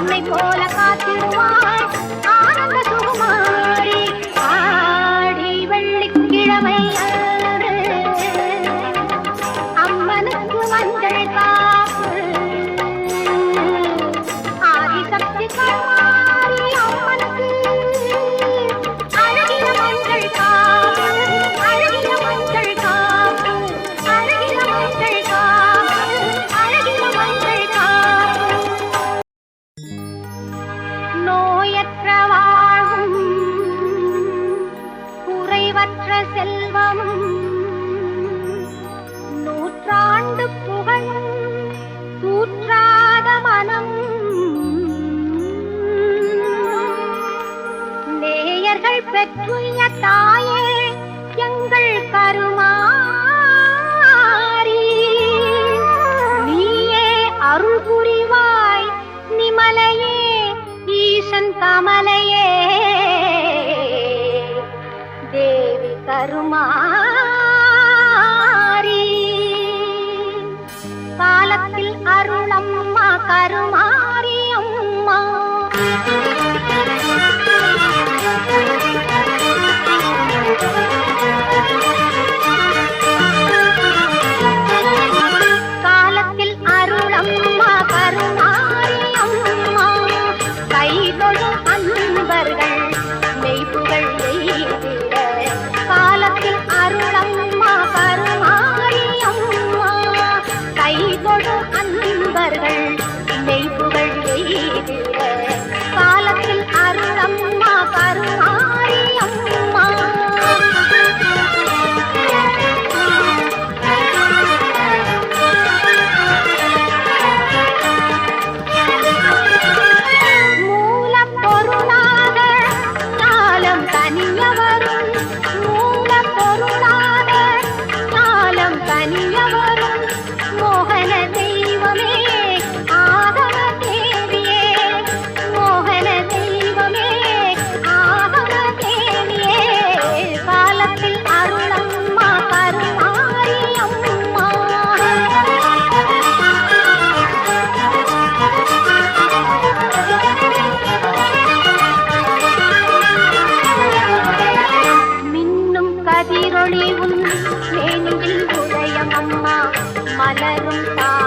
உன்னை போல காத்திடுவாள் மலரும் தாமரையில்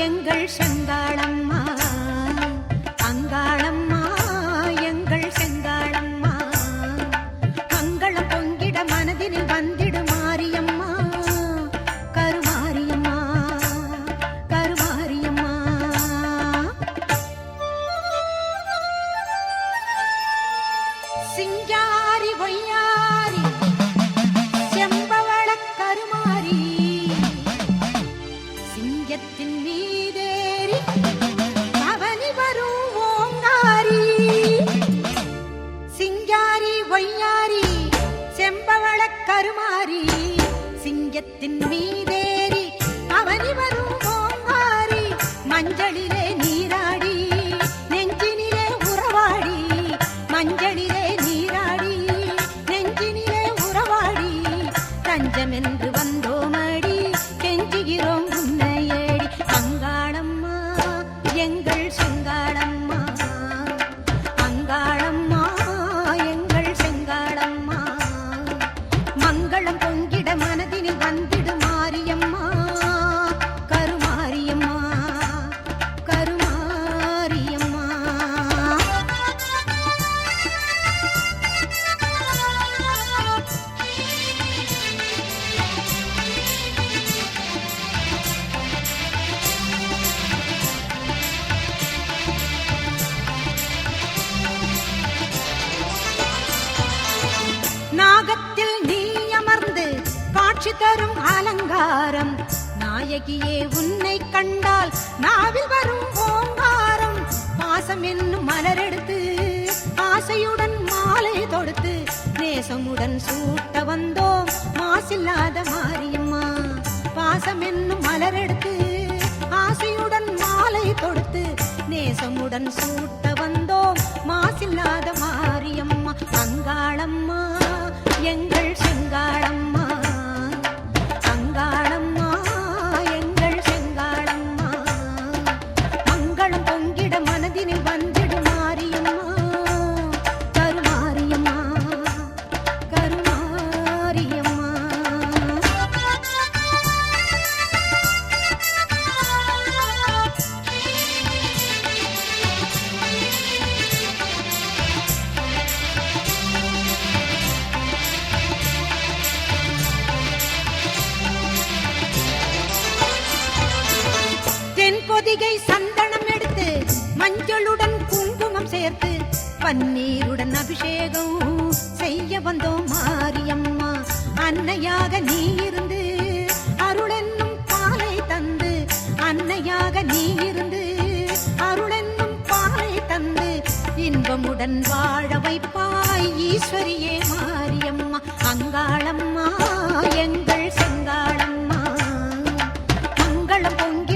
எங்கள் செந்தாளம்மா மாலையுடன் மாலை தொடுத்து நேசமுடன் சூட்ட வந்தோம். மாசில்லாத மாரியம்மா பாசம் என்னும் மலரெடுத்து ஆசையுடன் மாலை தொடுத்து நேசமுடன் சூட்ட வந்தோம். மாசில்லாத மாரியம்மா அங்காளம்மா எங்கள் செங்காளம்மா. செம்பிகை சந்தனம் எடுத்து மஞ்சளுடன் குங்குமம் சேர்த்து பன்னீருடன் அபிஷேகம் செய்ய வந்தோம் மாரியம்மா. அன்னையாக நீ இருந்து அருளென்னும் பாலை தந்து அன்னையாக நீ இருந்து அருளென்னும் பாலை தந்து இன்பமுடன் வாழ வைப்பாய் ஈஸ்வரியே மாரியம்மா. அங்காளம்மா எங்கள் செங்காளம்மா. மங்களம் பொங்கி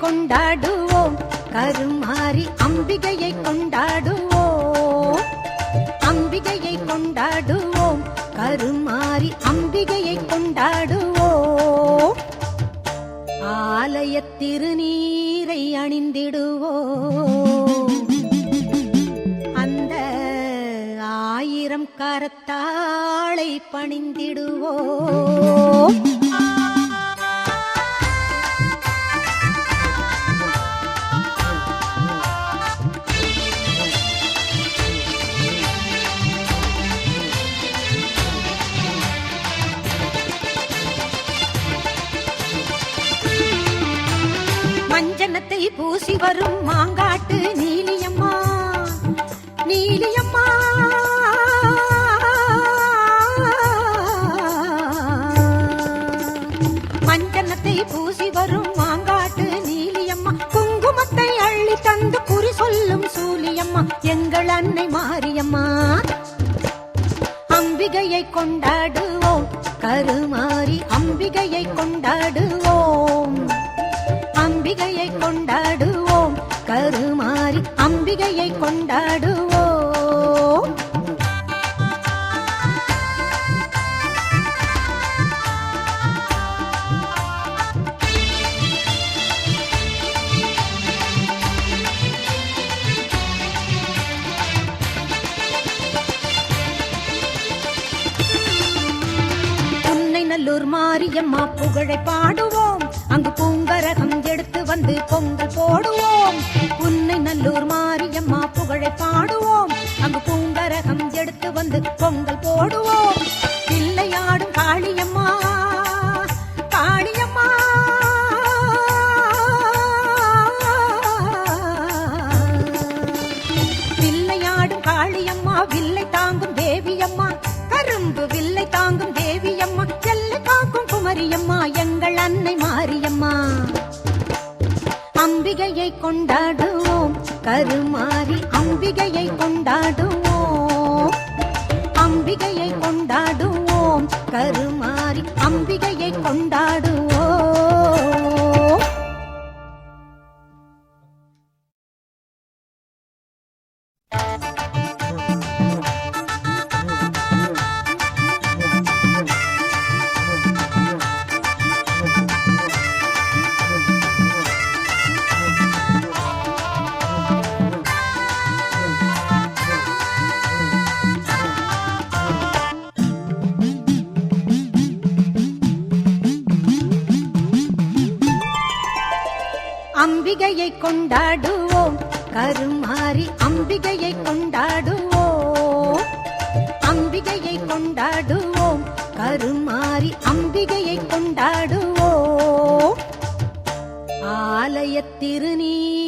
கொண்டாடுவோம். கருமாறி அம்பிகையை கொண்டாடுவோம். அம்பிகையை கொண்டாடுவோம். கருமாறி அம்பிகையை கொண்டாடுவோம். ஆலய திருநீரை அணிந்திடுவோம். அந்த ஆயிரம் கரத்தாளை பணிந்திடுவோம். பூசி வரும் மாங்காட்டு நீலியம்மா. நீலியம்மா. மஞ்சனத்தை பூசி வரும் மாங்காட்டு நீலியம்மா. குங்குமத்தை அள்ளி தந்து குறி சொல்லும் சூலியம்மா. எங்கள் அன்னை மாரியம்மா. அம்பிகையை கொண்டாடுவோம். கருமாறி அம்பிகையை கொண்டாடுவோம். அம்பிகையை கொண்டாடுவோம் அம்பிகையை கொண்டாடுவோம். நல்லூர் மாரியம்மா புகழை பாடுவோம். அங்கு பூங்கரகம் எடுத்து வந்து பொங்கல் போடுவோம். உன்னை நல்லூர் மா பொங்கல் போடுவோம். பிள்ளையாடும் காளியம்மா காளியம்மா. பிள்ளையாடும் காளியம்மா வில்லை தாங்கும் தேவியம்மா. கரும்பு வில்லை தாங்கும் தேவியம்மா. செல்ல காக்கும் குமரியம்மா எங்கள் அன்னை மாரியம்மா. அம்பிகையை கொண்டாடுவோம். கருமாறி அம்பிகையை கொண்டாடுவோம். அம்பிகையை கொண்டாடுவோம். கருமாறி அம்பிகையை கொண்டாடுவோம். அம்பிகையை கொண்டாடுவோம். கருமாறி அம்பிகையை கொண்டாடுவோம். அம்பிகையை கொண்டாடுவோம். கருமாறி அம்பிகையை கொண்டாடுவோம். ஆலய திருநீ